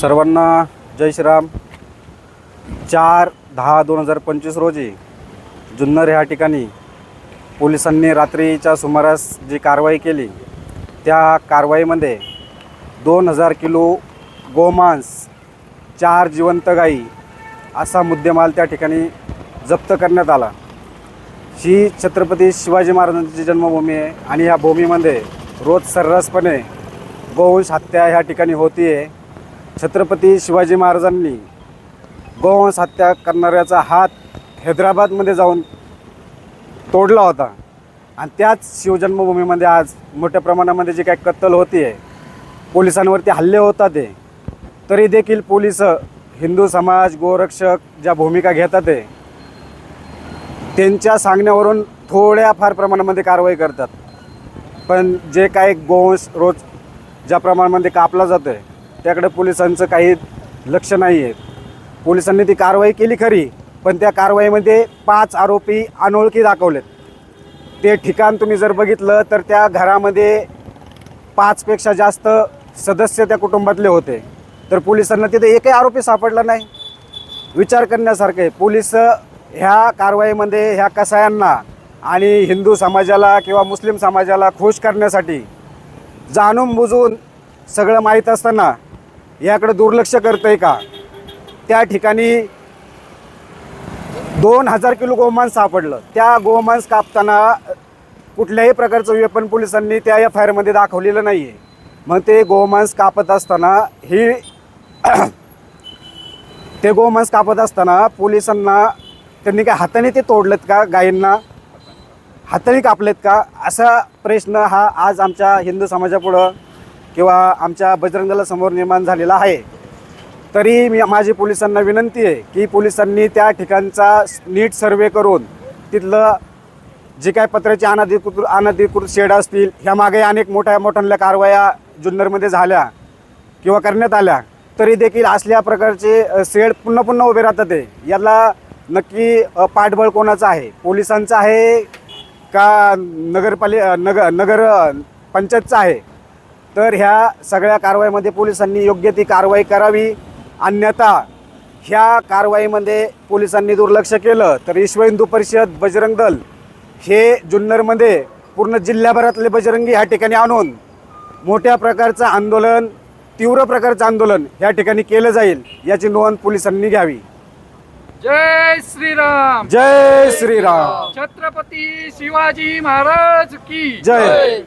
सर्वांना जय श्रीराम. चार दहा दोन हजार पंचवीस रोजी जुन्नर ह्या ठिकाणी पोलिसांनी रात्रीच्या सुमारास जी कारवाई केली त्या कारवाईमध्ये दोन हजार किलो गोमांस चार जिवंत गाई असा मुद्देमाल त्या ठिकाणी जप्त करण्यात आला. ही छत्रपती शिवाजी महाराजांची जन्मभूमी आहे आणि या भूमीमध्ये रोज सर्रासपणे गोवंश हत्या ह्या ठिकाणी होती आहे छत्रपती शिवाजी महाराजांनी गोवंश हत्या करणाऱ्याचा हात हैदराबादमध्ये जाऊन तोडला होता. आणि त्याच शिवजन्मभूमीमध्ये आज मोठ्या प्रमाणामध्ये जे काही कत्तल होती आहे पोलिसांवरती हल्ले होतात आहे तरी देखील पोलीस हिंदू समाज गोरक्षक ज्या भूमिका घेतात आहे त्यांच्या सांगण्यावरून थोड्या फार प्रमाणामध्ये कारवाई करतात. पण जे काही गोवंश रोज ज्या प्रमाणामध्ये कापला जातो आहे त्याकडे पोलिसांचं काही लक्ष नाही आहे पोलिसांनी ती कारवाई केली खरी पण त्या कारवाईमध्ये पाच आरोपी अनोळखी दाखवलेत. ते ठिकाण तुम्ही जर बघितलं तर त्या घरामध्ये पाचपेक्षा जास्त सदस्य त्या कुटुंबातले होते. तर पोलिसांना तिथे एकही आरोपी सापडला नाही. विचार करण्यासारखे पोलीस ह्या कारवाईमध्ये ह्या कसायांना आणि हिंदू समाजाला किंवा मुस्लिम समाजाला खुश करण्यासाठी जाणून बुजून सगळं माहीत असताना याकडे दुर्लक्ष करतं आहे का? त्या ठिकाणी दोन हजार किलो गोमांस सापडलं. त्या गोमांस कापताना कुठल्याही प्रकारचं वेपन पोलिसांनी त्या एफ आय आरमध्ये दाखवलेलं नाही आहे मग ते गोमांस कापत असताना ही ते गोमांस कापत असताना पोलिसांना त्यांनी काय हाताने ते तोडलेत का? गायींना हाताने कापलेत का? असा प्रश्न हा आज आमच्या हिंदू समाजापुढं किंवा आमच्या बजरंग दलासमोर निर्माण झालेला आहे. तरी मी माझी पोलिसांना विनंती आहे की पोलिसांनी त्या ठिकाणचा नीट सर्वे करून तिथलं जे काय पत्राचे अनधिकृत अनधिकृत शेड असतील ह्या मागे अनेक मोठ्या मोठ्या कारवाया जुन्नरमध्ये झाल्या किंवा करण्यात आल्या तरी देखील असल्या प्रकारचे शेड पुन्हा पुन्हा उभे राहतात आहे याला नक्की पाठबळ कोणाचं आहे? पोलिसांचं आहे का नगरपालिका नगर नगर पंचायतचं आहे? तर ह्या सगळ्या कारवाईमध्ये पोलिसांनी योग्य ती कारवाई करावी. अन्यथा ह्या कारवाईमध्ये पोलिसांनी दुर्लक्ष केलं तर विश्व हिंदू परिषद बजरंग दल हे जुन्नरमध्ये पूर्ण जिल्ह्याभरातले बजरंगी ह्या ठिकाणी आणून मोठ्या प्रकारचं आंदोलन तीव्र प्रकारचं आंदोलन ह्या ठिकाणी केलं जाईल याची नोंद पोलिसांनी घ्यावी. जय श्रीराम. जय श्रीराम. छत्रपती शिवाजी महाराज की जय.